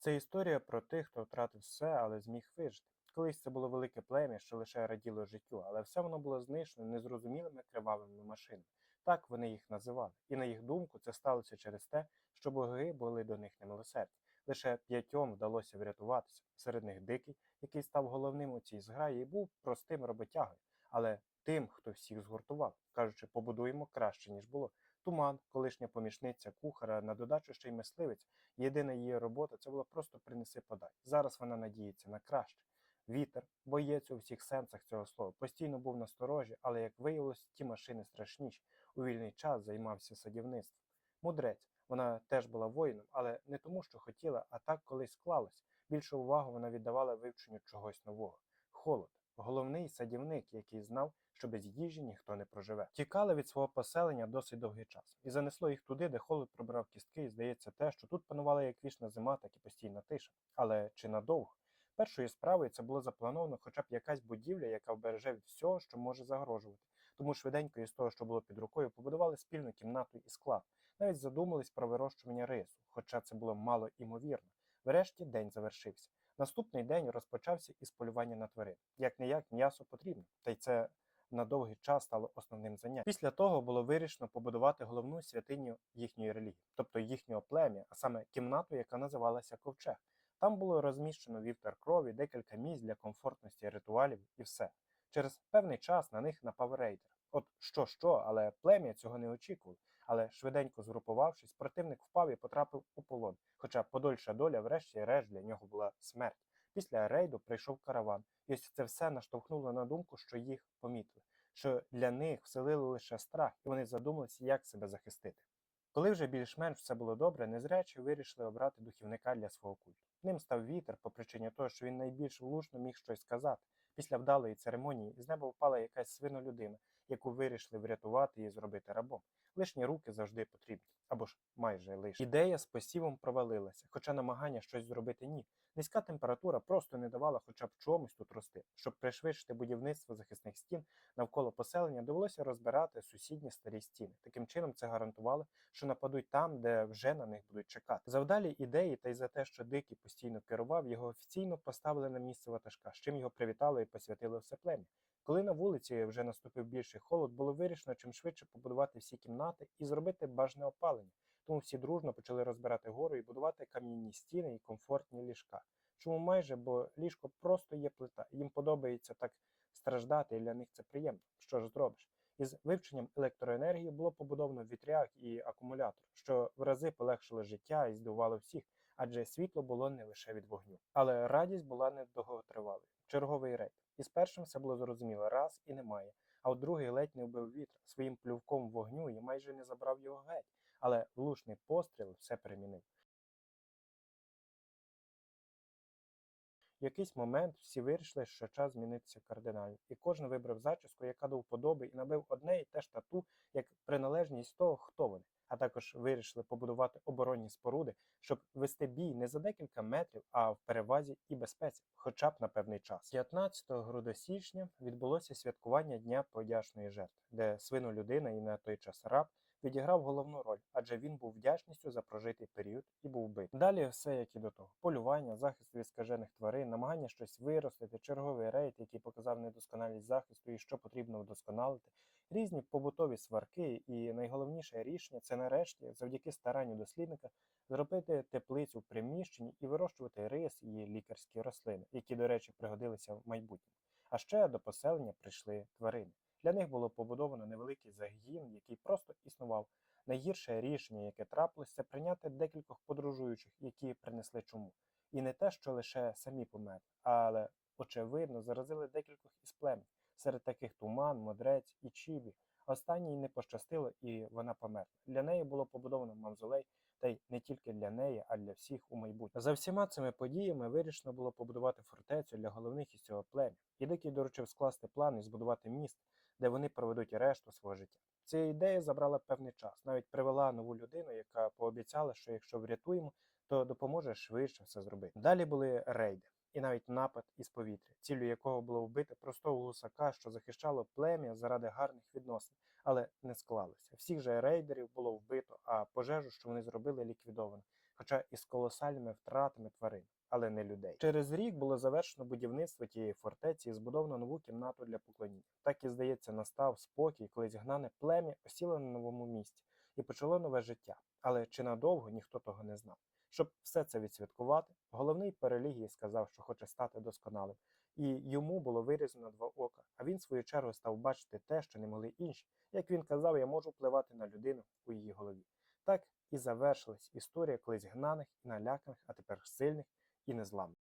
Це історія про тих, хто втратив все, але зміг вижити. Колись це було велике плем'я, що лише раділо життю, але все воно було знищено незрозумілими кривавими машинами. Так вони їх називали. І на їх думку, це сталося через те, що боги були до них немилосердні. Лише п'ятьом вдалося врятуватися. Серед них дикий, який став головним у цій зграї, і був простим роботягою, але тим, хто всіх згуртував, кажучи, побудуємо краще, ніж було. Туман, колишня помічниця кухара, на додачу ще й мисливець. Єдина її робота це була просто принеси подай. Зараз вона надіється на краще. Вітер, боєць у всіх сенсах цього слова, постійно був насторожі, але, як виявилось, ті машини страшніші. У вільний час займався садівництвом. Мудрець, вона теж була воїном, але не тому, що хотіла, а так колись склалось. Більшу увагу вона віддавала вивченню чогось нового. Холод, головний садівник, який знав, що без їжі ніхто не проживе. Тікали від свого поселення досить довгий час, і занесло їх туди, де холод пробирав кістки, і здається те, що тут панувала як вічна зима, так і постійна тиша. Але чи надовго? Першою справою це було заплановано хоча б якась будівля, яка вбереже від всього, що може загрожувати. Тому швиденько із того, що було під рукою, побудували спільну кімнату і склад. Навіть задумались про вирощування рису, хоча це було мало імовірно. Врешті день завершився. Наступний день розпочався із полювання на тварин. Як не як м'ясо потрібно, та й це на довгий час стало основним заняттям. Після того було вирішено побудувати головну святиню їхньої релігії, тобто їхнього плем'я, а саме кімнату, яка називалася Ковчег. Там було розміщено вівтар крові, декілька місць для комфортності ритуалів і все. Через певний час на них напав рейдер. От що, що, але плем'я цього не очікувало. Але швиденько згрупувавшись, противник впав і потрапив у полон. Хоча подольша доля, врешті-решт, для нього була смерть. Після рейду прийшов караван, і ось це все наштовхнуло на думку, що їх помітили, що для них вселили лише страх, і вони задумалися, як себе захистити. Коли вже більш-менш все було добре, незрячі вирішили обрати духівника для свого культу. Ним став вітер по причині того, що він найбільш влучно міг щось сказати. Після вдалої церемонії з неба впала якась свинолюдина, яку вирішили врятувати і зробити рабом. Лишні руки завжди потрібні, або ж майже лишні. Ідея з посівом провалилася, хоча намагання щось зробити ні. Низька температура просто не давала хоча б чомусь тут рости. Щоб пришвидшити будівництво захисних стін навколо поселення, довелося розбирати сусідні старі стіни. Таким чином це гарантувало, що нападуть там, де вже на них будуть чекати. Завдалі ідеї та й за те, що Дикий постійно керував, його офіційно поставили на місце ватажка, з чим його привітали і посвятили все плем'я. Коли на вулиці вже наступив більший холод, було вирішено чим швидше побудувати всі кімнати і зробити бажане опалення. Тому всі дружно почали розбирати гору і будувати кам'яні стіни і комфортні ліжка. Чому майже? Бо ліжко просто є плита. Їм подобається так страждати, і для них це приємно. Що ж зробиш? Із вивченням електроенергії було побудовано вітряк і акумулятор, що в рази полегшило життя і здивувало всіх, адже світло було не лише від вогню. Але радість була недовготривалою. Черговий рейд. Із першим все було зрозуміло раз і немає. А от другий ледь не вбив вітра своїм плювком вогню і майже не забрав його геть. Але влучний постріл все перемінив. Якийсь момент всі вирішили, що час змінитися кардинально, і кожен вибрав зачіску, яка до вподоби, і набив одне і те ж тату як приналежність того, хто вони. А також вирішили побудувати оборонні споруди, щоб вести бій не за декілька метрів, а в перевазі і безпеці, хоча б на певний час. 15 грудня січня відбулося святкування Дня подячної жертви, де свинолюдина і на той час раб відіграв головну роль, адже він був вдячністю за прожитий період і був битий. Далі все як і до того: полювання, захист від скажених тварин, намагання щось виростити, черговий рейд, який показав недосконалість захисту і що потрібно вдосконалити, різні побутові сварки, і найголовніше рішення це нарешті, завдяки старанню дослідника, зробити теплицю в приміщенні і вирощувати рис і лікарські рослини, які, до речі, пригодилися в майбутньому. А ще до поселення прийшли тварини. Для них було побудовано невеликий загін, який просто існував. Найгірше рішення, яке трапилось, це прийняти декількох подружуючих, які принесли чуму. І не те, що лише самі померли, але, очевидно, заразили декількох із племен. Серед таких туман, мудрець і чібі. Останній не пощастило, і вона померла. Для неї було побудовано мавзолей, та й не тільки для неї, а для всіх у майбутньому. За всіма цими подіями вирішено було побудувати фортецю для головних із цього плем'я. І дикий доручив скласти план і збудувати міст, де вони проведуть решту свого життя. Ця ідея забрала певний час. Навіть привела нову людину, яка пообіцяла, що якщо врятуємо, то допоможе швидше все зробити. Далі були рейди. І навіть напад із повітря, ціллю якого було вбити простого гусака, що захищало плем'я заради гарних відносин, але не склалося. Всіх же рейдерів було вбито, а пожежу, що вони зробили, ліквідовано. хоча і з колосальними втратами тварин, але не людей. Через рік було завершено будівництво тієї фортеці і збудовано нову кімнату для поклоніння. Так і здається, настав спокій, коли згнане плем'я осіло на новому місці і почало нове життя. Але чи надовго ніхто того не знав. Щоб все це відсвяткувати, головний по релігії сказав, що хоче стати досконалим, і йому було вирізано два ока. А він, в свою чергу, став бачити те, що не могли інші. Як він казав, я можу впливати на людину у її голові. Так і завершилась історія колись гнаних і наляканих, а тепер сильних і незламних.